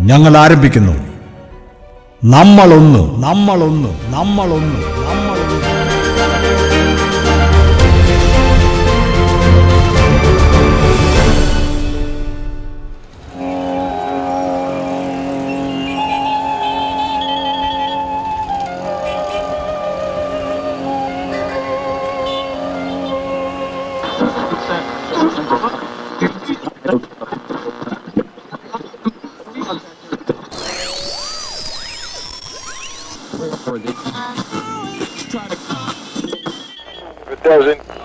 ഞങ്ങൾ ആരംഭിക്കുന്നു. നമ്മളൊന്ന്. നമ്മളൊന്ന്. നമ്മളൊന്ന്. നമ്മളൊന്ന്. it doesn't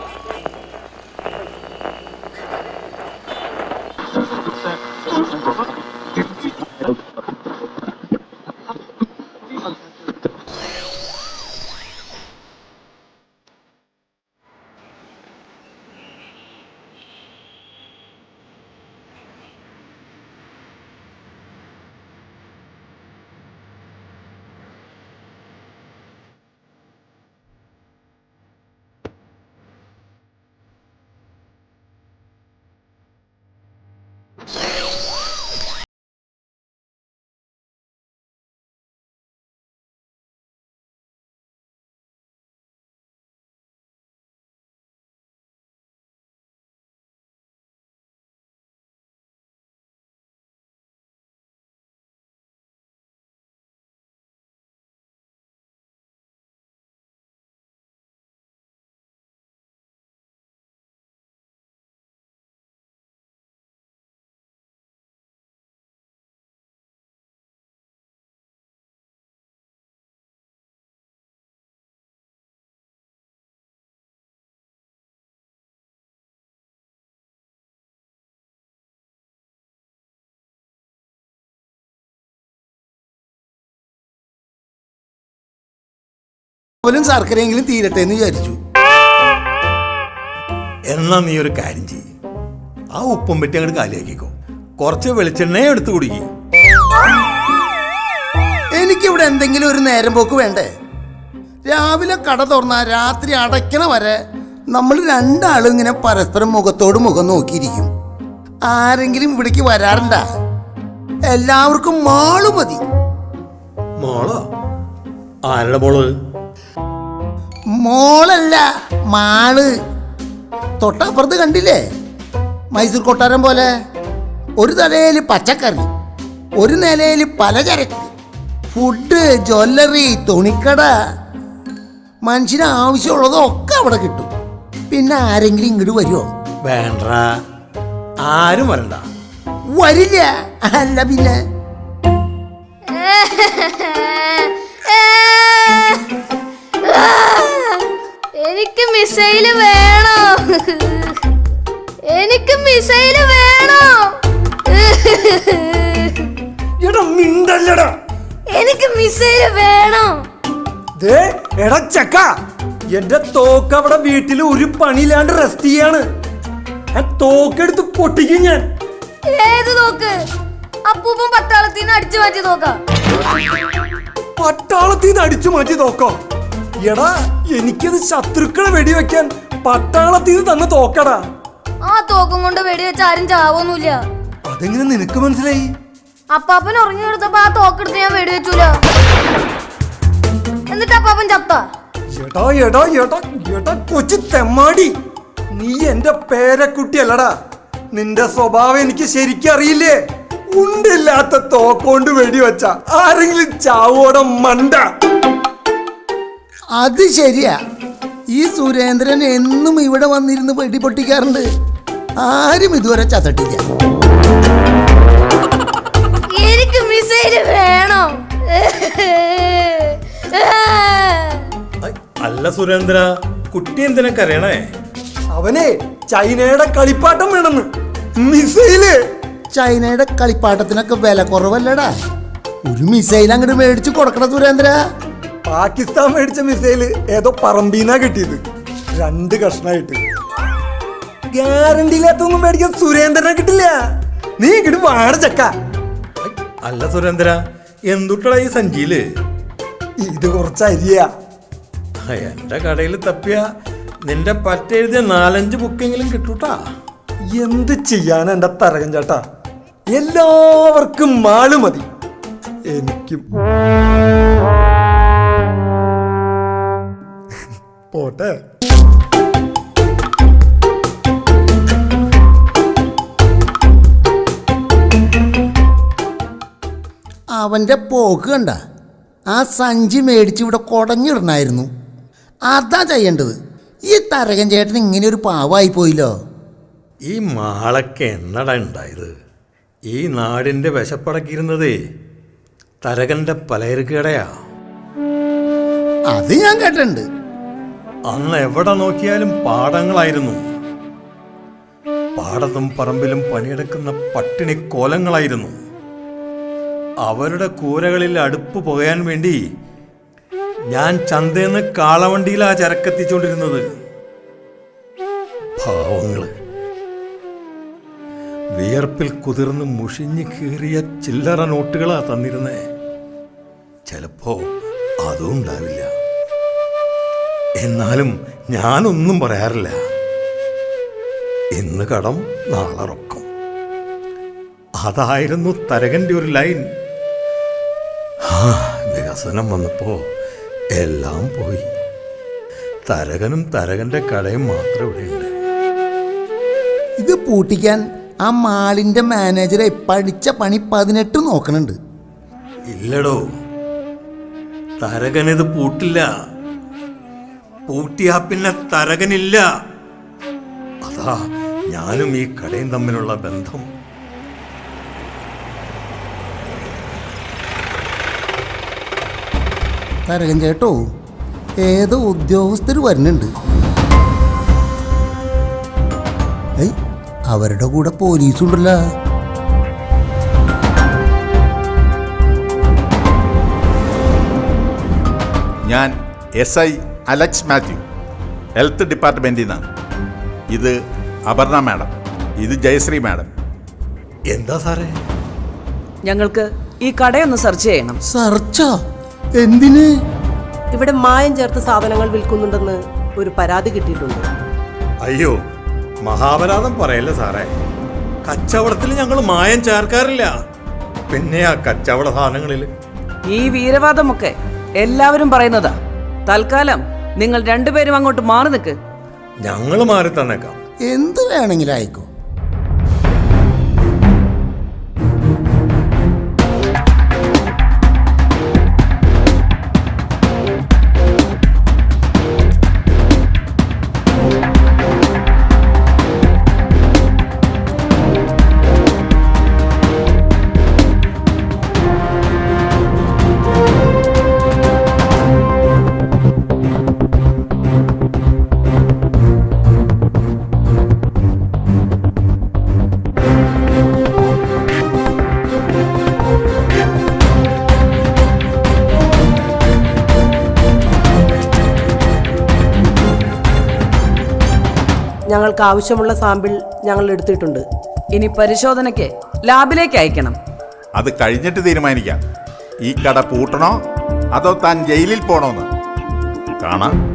അവലും ശർക്കരയെങ്കിലും തീരട്ടെ എന്ന് വിചാരിച്ചു. എന്നാ നീ ഒരു കാര്യം ചെയ്യ്. ആ ഉപ്പും പറ്റി അങ്ങോട്ട് കാലിയാക്കിക്കോ. കുറച്ച് വെളിച്ചെണ്ണയും എടുത്തു കുടിക്കി. എനിക്കിവിടെ എന്തെങ്കിലും ഒരു നേരം പോക്ക് വേണ്ടേ? രാവിലെ കട തുറന്ന രാത്രി അടയ്ക്കണ വരെ നമ്മൾ രണ്ടാളും ഇങ്ങനെ പരസ്പരം മുഖത്തോട് മുഖം നോക്കിയിരിക്കും. ആരെങ്കിലും ഇവിടേക്ക് വരാറുണ്ടാ? എല്ലാവർക്കും മാൾ മതി. മോളോ? ആരുടെ മോൾ? മോളല്ല മാൾ തൊട്ടപ്പുറത്ത് കണ്ടില്ലേ മൈസൂർ കൊട്ടാരം പോലെ ഒരു തലയിൽ പച്ചക്കറി ഒരു നിലയിൽ പലചരക്ക് ഫുഡ് ജ്വല്ലറി തുണിക്കട മനുഷ്യന് ആവശ്യമുള്ളതൊക്കെ അവിടെ കിട്ടും പിന്നെ ആരെങ്കിലും ഇങ്ങോട്ട് വരുമോ വേണ്ട ആരും വരണ്ട വരില്ല അല്ല പിന്നെ എനിക്ക് മിസൈൽ വേണോ? എനിക്ക് മിസൈൽ വേണോ? എടാ മിണ്ടല്ലടാ. എനിക്ക് മിസൈൽ വേണോ? ദേ എടാ ചക്ക. എന്റെ തോക്ക് അവിടെ വീട്ടിൽ ഒരു പണിയില്ലാണ്ട് റെസ്റ്റ് ചെയ്യാണ്. ആ തോക്കെടുത്ത് പൊട്ടിക്കും ഞാൻ. ഏത് തോക്ക്? അപ്പൂപ്പൻ പട്ടാളത്തിന് അടിച്ചു മാറ്റി തോക്കാം. പട്ടാളത്തിൽ നിന്ന് അടിച്ചു മാറ്റി തോക്കോ? എടാ എനിക്കത് ശത്രുക്കളെ വെടിവെക്കാൻ പട്ടാളത്തിൽ നിന്ന് തന്ന തോക്കടാ. ആ തോക്കും കൊണ്ട് വെടിവെച്ച ആരും ചാവൊന്നുമില്ല. അതെങ്ങനെ നിനക്ക് മനസ്സിലായി? അപ്പാപ്പൻ ഉറങ്ങി കൊടുത്തപ്പോ ആ തോക്കെടുത്ത് ഞാൻ വെടിവെച്ചൂല. എന്നിട്ട് അപ്പാപ്പൻ ചത്ത. എടാ എടാ എടാ എടാ കൊച്ചു തെമ്മാടി. നീ എന്റെ പേരക്കുട്ടിയല്ലടാ. നിന്റെ സ്വഭാവം എനിക്ക് ശരിക്കും അറിയില്ലേ? ഉണ്ടില്ലാത്ത തോക്കോണ്ട് വെടിവെച്ച ആരെങ്കിലും ചാവോടെ മണ്ട. അത് ശരിയാ. ഈ സുരേന്ദ്രൻ എന്നും ഇവിടെ വന്നിരുന്ന് വെടി പൊട്ടിക്കാറുണ്ട്. ആരും ഇതുവരെ ചതട്ടില്ല. എനിക്ക് മിസൈൽ വേണോ. അല്ല സുരേന്ദ്ര കുട്ടി എന്തിനാ കരയണേ? അവനെ ചൈനയുടെ കളിപ്പാട്ടം വേണമെന്ന്. മിസൈൽ ചൈനയുടെ കളിപ്പാട്ടത്തിനൊക്കെ വില കുറവല്ലടാ. ഒരു മിസൈൽ അങ്ങോട്ട് മേടിച്ച് കൊടുക്കണ സുരേന്ദ്ര. പാകിസ്ഥാൻ മേടിച്ച മിസൈൽ ഏതോ പറമ്പീന്നാ കിട്ടിയത്. രണ്ട് കഷ്ണായിട്ട്. ഗ്യാരണ്ടി ഇല്ലാത്തൊന്നും മേടിക്കാൻ സുരേന്ദ്രനെ കിട്ടില്ല. നീ ഇങ്ങോട്ട് വാട ചക്ക. അല്ല സുരേന്ദ്ര എന്തുട്ടടാ ഈ സഞ്ചിയിൽ? ഇത് കുറച്ച് അരിയാ. എന്റെ കടയിൽ തപ്പിയ നിന്റെ പറ്റെഴുതിയ നാലഞ്ച് ബുക്കെങ്കിലും കിട്ടൂട്ടാ. എന്ത് ചെയ്യാൻ എന്റെ തരകൻ ചേട്ടാ? എല്ലാവർക്കും മാൾ മതി. എനിക്കും. പോട്ടെ. അവന്റെ പോക്ക് കണ്ട. ആ സഞ്ചി മേടിച്ച് ഇവിടെ കുടഞ്ഞിടണമായിരുന്നു അതാ ചെയ്യേണ്ടത്. ഈ തരകൻ ചേട്ടൻ ഇങ്ങനെ ഒരു പാവായി പോയില്ലോ. ഈ മാളൊക്കെ എന്നടാ ഉണ്ടായത്? ഈ നാടിന്റെ വിശപ്പടക്കിയിരുന്നതേ തരകന്റെ പലചരക്കടയാ അത് ഞാൻ കേട്ടിട്ടുണ്ട്. അന്ന് എവിടെ നോക്കിയാലും പാടങ്ങളായിരുന്നു. പാടത്തും പറമ്പിലും പണിയെടുക്കുന്ന പട്ടിണി കോലങ്ങളായിരുന്നു. അവരുടെ കൂരകളിൽ അടുപ്പ് പുകയാൻ വേണ്ടി ഞാൻ ചന്തേന്ന് ആ ചരക്കെത്തിച്ചുകൊണ്ടിരുന്നത് പാവങ്ങൾ. വിയർപ്പിൽ കുതിർന്ന് മുഷിഞ്ഞു കീറിയ ചില്ലറ നോട്ടുകളാ തന്നിരുന്നേ. ചിലപ്പോ അതും ഉണ്ടാവില്ല. എന്നാലും ഞാനൊന്നും പറയാറില്ല. ഇന്ന് കടം നാളെ റൊക്കം. അതായിരുന്നു തരകന്റെ ഒരു ലൈൻ. വികസനം വന്നപ്പോ എല്ലാം പോയി. തരകനും തരകന്റെ കടയും മാത്രം ഇവിടെയുണ്ട്. ഇത് പൂട്ടിക്കാൻ ആ മാളിന്റെ മാനേജറെ പഠിച്ച പണി പതിനെട്ട് നോക്കണുണ്ട്. ഇല്ലടോ. തരകനിത് പൂട്ടില്ല. പൂട്ടിയാ പിന്നെ തരകനില്ല. അതാ ഞാനും ഈ കടയും തമ്മിലുള്ള ബന്ധം. തരകൻ ചേട്ടോ ഏതോ ഉദ്യോഗസ്ഥർ വരുന്നുണ്ട്. ഏയ് അവരുടെ കൂടെ പോലീസുണ്ടല്ലോ. ഞാൻ S I Alex Mathew health ഡിപ്പാർട്ട്മെന്റിൽ നിന്നാണ് ഇത് അപർണ മാഡം ഇത് ജയശ്രീ മാഡം. എന്താ സാറേ? ഞങ്ങൾക്ക് ഈ കടയൊന്ന് സെർച്ച് ചെയ്യണം. സർച്ചോ എന്തിന്? ഇവിടെ മായം ചേർത്ത് സാധനങ്ങൾ വിൽക്കുന്നുണ്ടെന്ന് ഒരു പരാതി കിട്ടിയിട്ടുണ്ട്. അയ്യോ മഹാപരാധം പറയല്ലേ സാറേ? കച്ചവടത്തിൽ ഞങ്ങൾ മായം ചേർക്കാറില്ല. പിന്നെ ആ കച്ചവട സാധനങ്ങളിൽ ഈ വീരവാദമൊക്കെ എല്ലാവരും പറയുന്നതാ. തൽക്കാലം നിങ്ങൾ രണ്ടുപേരും അങ്ങോട്ട് മാറി നിൽക്ക്. ഞങ്ങൾ മാറി തന്നേക്കാം. എന്ത് വേണമെങ്കിലും ആയിക്കോ ഞങ്ങൾക്ക് ആവശ്യമുള്ള സാമ്പിൾ ഞങ്ങൾ എടുത്തിട്ടുണ്ട്. ഇനി പരിശോധനയ്ക്ക് ലാബിലേക്ക് അയക്കണം. അത് കഴിഞ്ഞിട്ട് തീരുമാനിക്കാം. ഈ കട പൂട്ടണോ അതോ താൻ ജയിലിൽ പോണോന്ന്? കാണാം.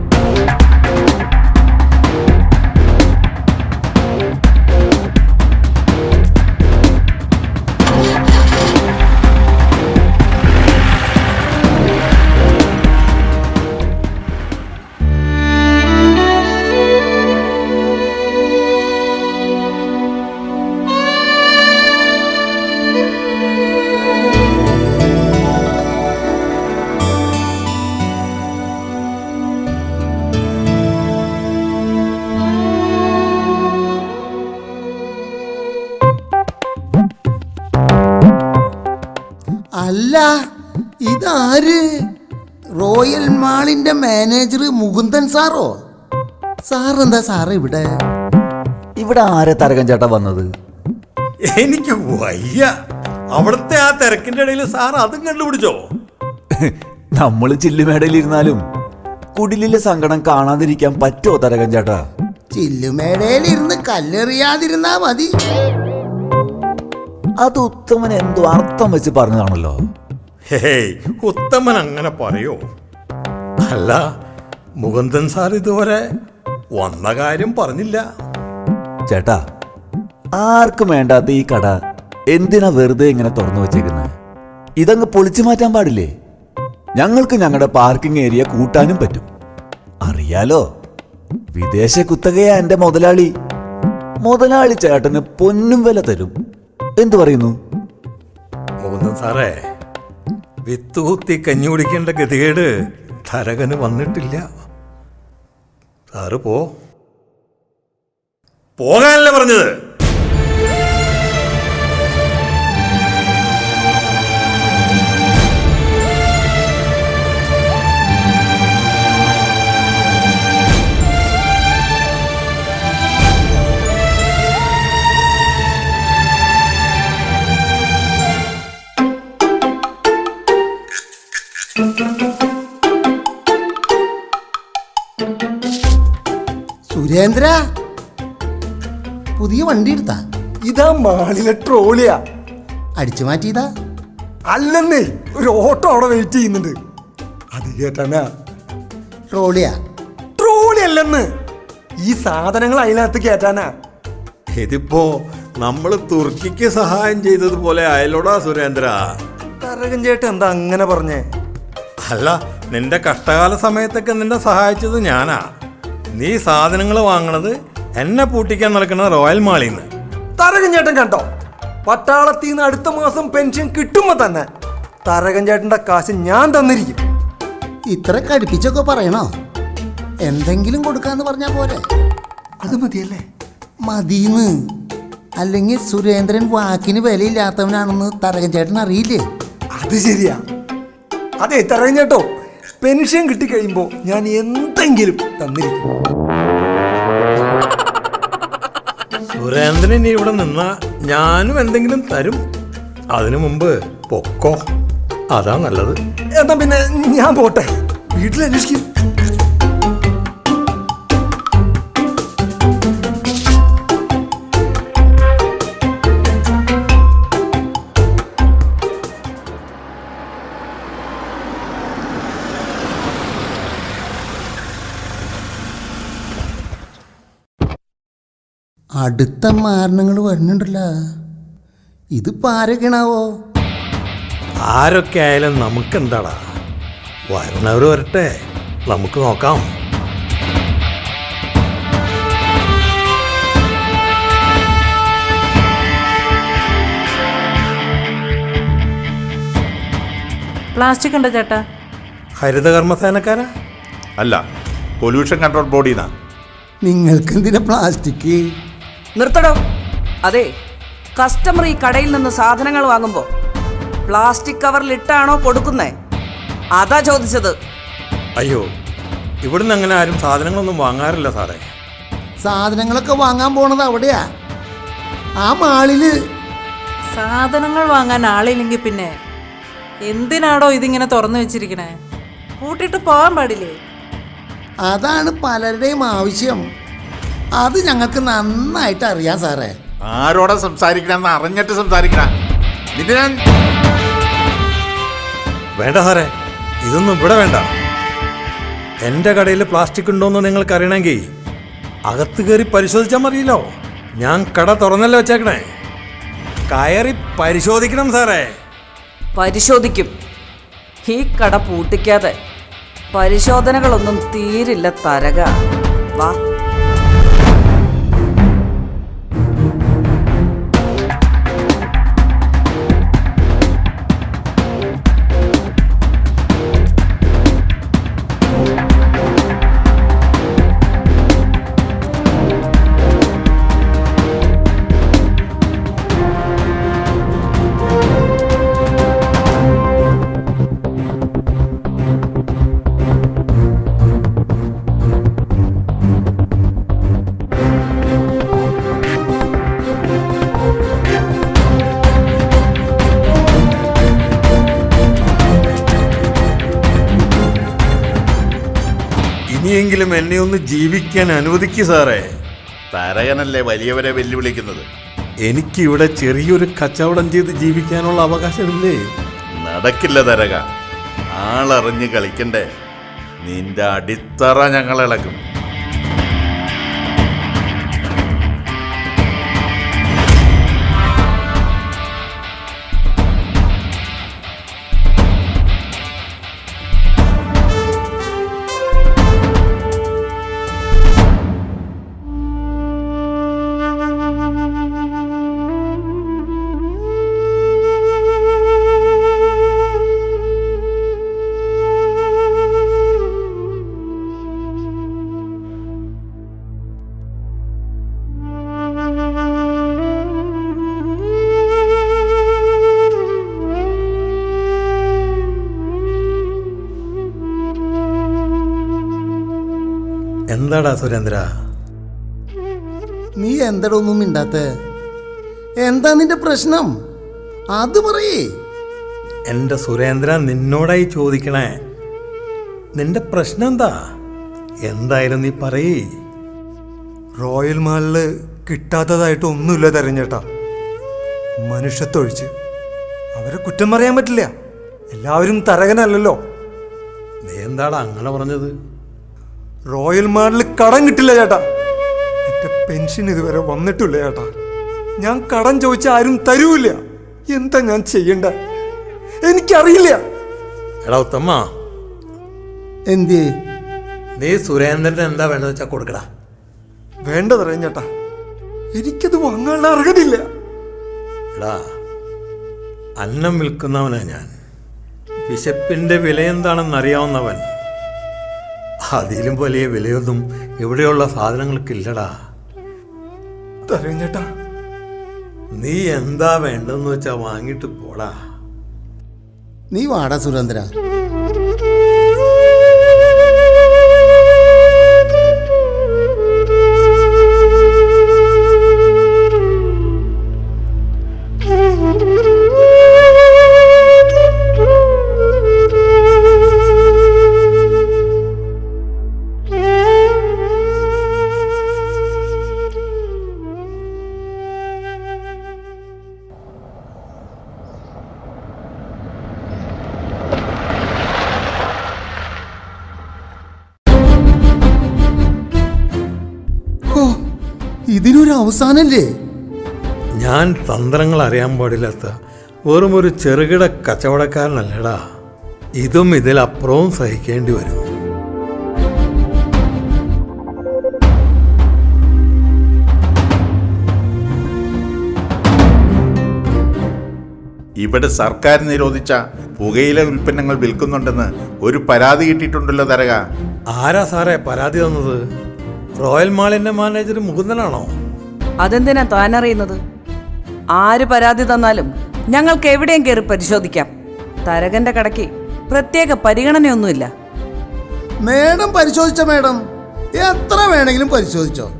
മാളിന്റെ മാനേജർ മുകുന്ദൻ സാറോ? സാർ എന്താ സാറ് ഇവിടെ? ഇവിടെ ആരെ തരകൻ ചേട്ടാ വന്നത്? എനിക്ക് വയ്യ. അവിടുത്തെ ആ തിരക്കിന്റെ ഇടയിൽ സാർ അതും കണ്ടുപിടിച്ചോ? നമ്മൾ ചില്ലുമേടയിലിരുന്നാലും കുടിലിലെ സങ്കടം കാണാതിരിക്കാൻ പറ്റോ തരകൻ ചേട്ടാ? ചില്ലുമേടയിലിരുന്ന് കല്ലെറിയാതിരുന്നാ മതി. അത് ഉത്തമൻ എന്തോ അർത്ഥം വെച്ച് പറഞ്ഞതാണല്ലോ. ഹേയ് ഉത്തമൻ അങ്ങനെ പറയോ? അല്ല മുകുന്ദൻ സാർ ഇതുവരെ വന്ന കാര്യം പറഞ്ഞില്ല. ചേട്ടാ ആർക്കും വേണ്ടാത്ത ഈ കട എന്തിനാ വെറുതെ ഇങ്ങനെ തുറന്നു വെച്ചേക്കുന്നത് ഇതങ്ങ് പൊളിച്ചു മാറ്റാൻ പാടില്ലേ? ഞങ്ങൾക്ക് ഞങ്ങളുടെ പാർക്കിംഗ് ഏരിയ കൂട്ടാനും പറ്റും. അറിയാലോ വിദേശ കുത്തകയാ എന്റെ മുതലാളി. മുതലാളി ചേട്ടന് പൊന്നും വില തരും. എന്തു പറയുന്നു? സാറേ വിത്ത് കുത്തി കഞ്ഞി കുടിക്കേണ്ട ഗതികേട് തരകന് വന്നിട്ടില്ല. സാറ് പോ. പോകാനല്ലേ പറഞ്ഞത്? സുരേന്ദ്ര? പുതിയ വണ്ടി എടുത്താ. ഇതാ മാളിലെ ട്രോളിയാ. അടിച്ചു മാറ്റിയതാ. അല്ലെന്നേ ഒരു ഓട്ടോ അവിടെ വെയിറ്റ് ചെയ്യുന്നുണ്ട്. അത് കേട്ടാ ട്രോളിയാ. ട്രോളി അല്ലെന്ന്. ഈ സാധനങ്ങൾ അതിനകത്ത് കേട്ടാനാ ഇതിപ്പോ നമ്മൾ തുർക്കിക്ക് സഹായം ചെയ്തതുപോലെ അയലോടാ സുരേന്ദ്ര. തരകൻ ചേട്ടൻ എന്താ അങ്ങനെ പറഞ്ഞേ? അല്ല നിന്റെ കഷ്ടകാല സമയത്തൊക്കെ നിന്നെ സഹായിച്ചത് ഞാനാ. നീ സാധനങ്ങൾ വാങ്ങണത് എന്നെ പൂട്ടിക്കാൻ നടക്കുന്ന റോയൽ മാളിന്ന്. തരകൻ ചേട്ടൻ കണ്ടോ? പട്ടാളത്തിൽ നിന്ന് അടുത്ത മാസം പെൻഷൻ കിട്ടുമ്പോ തന്നെ തരകൻ ചേട്ടന്റെ കാശ് ഞാൻ തന്നിരിക്കും. ഇത്ര കടുപ്പിച്ചൊക്കെ പറയണോ? എന്തെങ്കിലും കൊടുക്കാന്ന് പറഞ്ഞാ പോരെ. അത് മതിയല്ലേ? മതിന്ന്. അല്ലെങ്കിൽ സുരേന്ദ്രൻ വാക്കിന് വിലയില്ലാത്തവനാണെന്ന് തരകൻ ചേട്ടൻ അറിയില്ലേ? അത് ശരിയാ. അതെ തരകൻ ചേട്ടോ പെൻഷൻ കിട്ടിക്കഴിയുമ്പോൾ ഞാൻ എന്തെങ്കിലും തന്നിരിക്കും. സുരേന്ദ്രൻ ഇനി ഇവിടെ നിന്നാ ഞാനും എന്തെങ്കിലും തരും. അതിനു മുമ്പ് പൊക്കോ. അതാ നല്ലത്. എന്നാ പിന്നെ ഞാൻ പോട്ടെ. വീട്ടിൽ അന്വേഷിക്കും അടുത്ത മാരണങ്ങൾ വരുന്നുണ്ടല്ലോ. ഇത് ആരൊക്കെയാണാവോ? ആരൊക്കെ ആയാലും നമുക്കെന്താടാ? വരണവർ വരട്ടെ. നമുക്ക് നോക്കാം. പ്ലാസ്റ്റിക് ഉണ്ടോ ചേട്ടാ? ഹരിതകർമ്മസേനക്കാരാ? അല്ല പൊല്യൂഷൻ കൺട്രോൾ ബോഡിന്നാ. നിങ്ങൾക്ക് എന്തിനാ പ്ലാസ്റ്റിക്? നിർത്തടോ. അതെ കസ്റ്റമർ ഈ കടയിൽ നിന്ന് സാധനങ്ങൾ വാങ്ങുമ്പോൾ പ്ലാസ്റ്റിക് കവറിലിട്ടാണോ കൊടുക്കുന്നേ? അതാ ചോദിച്ചത്. അയ്യോ ഇവിടുന്ന് അങ്ങനെ ആരും സാധനങ്ങളൊന്നും വാങ്ങാറില്ല സാറേ. സാധനങ്ങളൊക്കെ വാങ്ങാൻ പോണത് അവിടെയാ. ആ മാളിൽ. സാധനങ്ങൾ വാങ്ങാൻ ആളില്ലെങ്കിൽ പിന്നെ എന്തിനാടോ ഇതിങ്ങനെ തുറന്നു വെച്ചിരിക്കണേ? കൂട്ടിട്ട് പോകാൻ പാടില്ലേ? അതാണ് പലരുടെയും ആവശ്യം. അത് ഞങ്ങൾക്ക് നന്നായിട്ട് അറിയാം സാറേ. ആരോടെ സംസാരിക്കണമെന്ന് അറിഞ്ഞിട്ട് സംസാരിക്കണം? ഞാൻ വേണ്ട സാറേ. ഇതൊന്നും ഇവിടെ വേണ്ട. എന്റെ കടയിൽ പ്ലാസ്റ്റിക് ഉണ്ടോയെന്ന് നിങ്ങൾക്ക് അറിയണമെങ്കിൽ അകത്ത് കയറി പരിശോധിച്ചാൽ മതിയല്ലോ. ഞാൻ കട തുറന്നല്ലേ വെച്ചേക്കണേ. കയറി പരിശോധിക്കണം സാറേ. പരിശോധിക്കും. ഈ കട പൂട്ടിക്കാതെ പരിശോധനകളൊന്നും തീരില്ല തരക. വാ. ഇനിയെങ്കിലും എന്നെ ഒന്ന് ജീവിക്കാൻ അനുവദിക്കൂ സാറേ. തരകനല്ലേ വലിയവരെ വെല്ലുവിളിക്കുന്നത്? എനിക്ക് ഇവിടെ ചെറിയൊരു കച്ചവടം ചെയ്ത് ജീവിക്കാനുള്ള അവകാശമില്ലേ? നടക്കില്ല തരക. ആളറിഞ്ഞ് കളിക്കണ്ടേ. നിന്റെ അടിത്തറ ഞങ്ങൾ ഇളക്കും. എന്താടാ സുരേന്ദ്ര? നീ എന്തട ഒന്നും മിണ്ടാത്ത? എന്താ നിന്റെ പ്രശ്നം? അത് പറയേ. എന്റെ സുരേന്ദ്ര നിന്നോടായി ചോദിക്കണേ. നിന്റെ പ്രശ്നം എന്താ? എന്തായാലും നീ പറയേ. റോയൽ മാളിൽ കിട്ടാത്തതായിട്ട് ഒന്നുമില്ല തെരഞ്ഞേട്ടാ. മനുഷ്യത്തൊഴിച്ച്. അവരെ കുറ്റം പറയാൻ പറ്റില്ല. എല്ലാവരും തരകനല്ലല്ലോ. നീ എന്താടാ അങ്ങനെ പറഞ്ഞത്? റോയൽ മാളിൽ കടം കിട്ടില്ല ചേട്ടാ. എന്റെ പെൻഷൻ ഇതുവരെ വന്നിട്ടില്ല ചേട്ടാ. ഞാൻ കടം ചോദിച്ച ആരും തരൂല്ല. എന്താ ഞാൻ ചെയ്യണ്ട? എനിക്കറിയില്ല. എടാ ഉത്തമ്മ. എന്തിയേ നീ സുരേന്ദ്രൻ എന്താ വേണ്ടത് വെച്ചാൽ കൊടുക്കടാ. വേണ്ടതറിയാം ചേട്ടാ. എനിക്കത് വാങ്ങാനുള്ള അർഹതയില്ല. എടാ അന്നം വിൽക്കുന്നവനാ ഞാൻ. വിശപ്പിന്റെ വില എന്താണെന്ന് അറിയാവുന്നവൻ അതിലും വലിയ വിലയൊന്നും ഇവിടെയുള്ള സാധനങ്ങൾക്കില്ലടാ. തെരഞ്ഞേട്ടാ. നീ എന്താ വേണ്ടെന്ന് വെച്ചാ വാങ്ങിട്ട് പോടാ. നീ വാടാ സുരേന്ദ്ര. അവസാനല്ലേ? ഞാൻ തന്ത്രങ്ങൾ അറിയാൻ പാടില്ലാത്ത വെറും ഒരു ചെറുകിട കച്ചവടക്കാരനല്ലടാ. ഇതും ഇതിലപ്പുറവും സഹിക്കേണ്ടി വരും. ഇവിടെ സർക്കാർ നിരോധിച്ച പുകയില ഉൽപ്പന്നങ്ങൾ വിൽക്കുന്നുണ്ടെന്ന് ഒരു പരാതി കിട്ടിയിട്ടുണ്ടല്ലോ തരക. ആരാ സാറേ പരാതി തന്നത്? റോയൽ മാളിന്റെ മാനേജർ മുകുന്ദനാണോ? അതെന്തിനാ താനറിയുന്നത്? ആര് പരാതി തന്നാലും ഞങ്ങൾക്ക് എവിടെയും കയറി പരിശോധിക്കാം. തരകന്റെ കടയ്ക്ക് പ്രത്യേക പരിഗണനയൊന്നുമില്ല. മേഡം പരിശോധിച്ച മേഡം എത്ര വേണമെങ്കിലും പരിശോധിച്ചോ?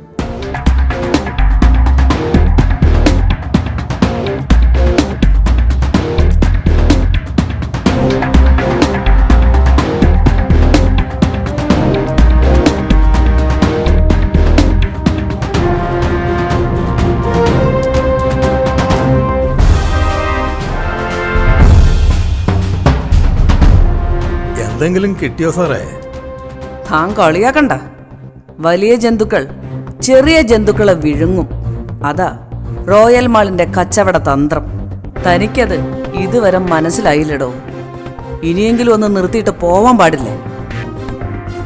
എന്തെങ്കിലും കിട്ടിയോ സാറേ? താൻ കളിയാക്കണ്ട. വലിയ ജന്തുക്കൾ ചെറിയ ജന്തുക്കളെ വിഴുങ്ങും. അതാ റോയൽ മാളിന്റെ കച്ചവട തന്ത്രം. തനിക്കത് ഇതുവരെ മനസ്സിലായില്ലടോ. ഇനിയെങ്കിലും ഒന്ന് നിർത്തിയിട്ട് പോവാൻ പാടില്ലേ?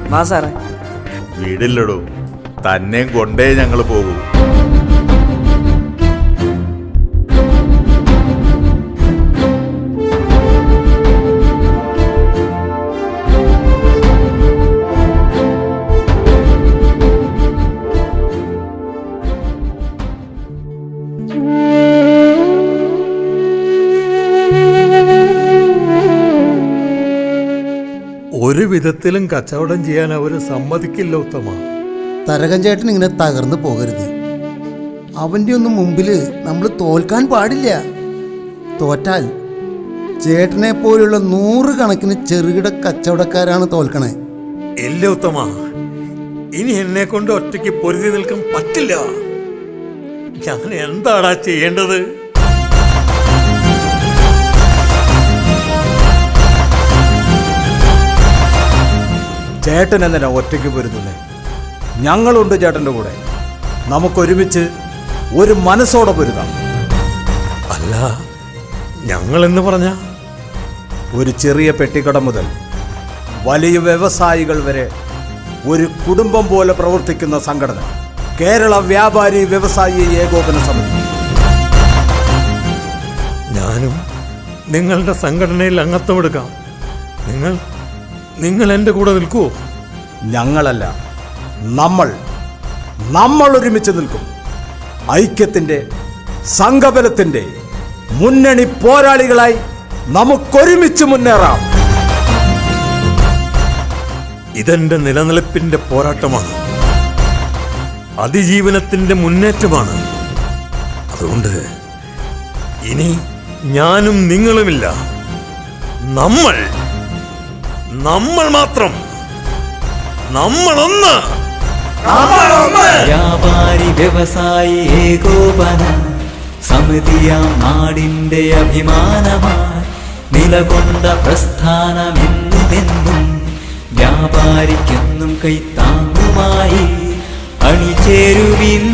വാ സാറേ. വീടില്ലടോ. തന്നെ കൊണ്ടേ ഞങ്ങൾ പോകൂ. വിധത്തിലും കച്ചവടം ചെയ്യാൻ അവർ സമ്മതിക്കില്ല ഉത്തമ. തരകൻ ചേട്ടൻ ഇങ്ങനെ തകർന്നു പോകരുത്. അവന്റെ ഒന്നും മുമ്പിൽ നമ്മൾ തോൽക്കാൻ പാടില്ല. തോറ്റാൽ ചേട്ടനെ പോലുള്ള നൂറുകണക്കിന് ചെറുകിട കച്ചവടക്കാരാണ് തോൽക്കണേ. ഇല്ല ഉത്തമ. ഇനി എന്നെ കൊണ്ട് ഒറ്റയ്ക്ക് പൊരുതി നിൽക്കാൻ പറ്റില്ല. ഞാൻ എന്താടാ ചെയ്യേണ്ടത്? ചേട്ടൻ എന്തിനാ ഒറ്റയ്ക്ക് പൊരുതുന്നേ. ഞങ്ങളുണ്ട് ചേട്ടന്റെ കൂടെ. നമുക്കൊരുമിച്ച് ഒരു മനസ്സോടെ പൊരുതാം. അല്ല ഞങ്ങൾ എന്ന് പറഞ്ഞ? ഒരു ചെറിയ പെട്ടിക്കട മുതൽ വലിയ വ്യവസായികൾ വരെ ഒരു കുടുംബം പോലെ പ്രവർത്തിക്കുന്ന സംഘടന. കേരള വ്യാപാരി വ്യവസായി ഏകോപന സമിതി. ഞാനും നിങ്ങളുടെ സംഘടനയിൽ അംഗത്വം എടുക്കാം നിങ്ങൾ നിങ്ങൾ എന്റെ കൂടെ നിൽക്കുവോ? ഞങ്ങളല്ല. നമ്മൾ നമ്മൾ ഒരുമിച്ച് നിൽക്കും. ഐക്യത്തിന്റെ സംഘബലത്തിന്റെ മുന്നണി പോരാളികളായി നമുക്കൊരുമിച്ച് മുന്നേറാം. ഇതെന്റെ നിലനിൽപ്പിന്റെ പോരാട്ടമാണ്. അതിജീവനത്തിന്റെ മുന്നേറ്റമാണ്. അതുകൊണ്ട് ഇനി ഞാനും നിങ്ങളുമില്ല. നമ്മൾ നമ്മൾ മാത്രം. നമ്മളൊന്ന്. വ്യാപാരി വ്യവസായി ഏകോപന സമിതിയാം നാടിന്റെ അഭിമാനമായി നിലകൊണ്ട പ്രസ്ഥാനമെന്നുമെന്നും വ്യാപാരിക്കെന്നും കൈത്താങ്ങുമായി അണിചേരുവിൻ.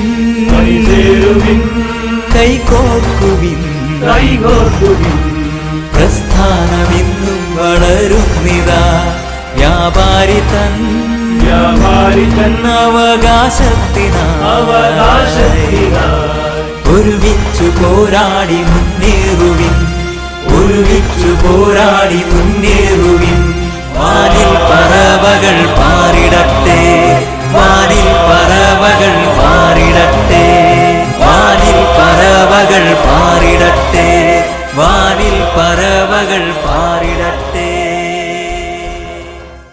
കൈകോർക്കുവിൻ. പ്രസ്ഥാനമെന്നും വളരുന്നിതാ വ്യാപാരി തൻ വ്യാപാരി തൻ അവകാശത്തിനാ ഒരുമിച്ചു പോരാടി മുന്നേറുവിൻ. ഒരുമിച്ചു പോരാടി മുന്നേറുവിൻ. വാനിൽ പറവകൾ പാറിടട്ടെ. വാനിൽ പറവകൾ പാറിടട്ടെ. വാനിൽ പറവകൾ പാറിടട്ടെ. വാനിൽ പറവകൾ പാ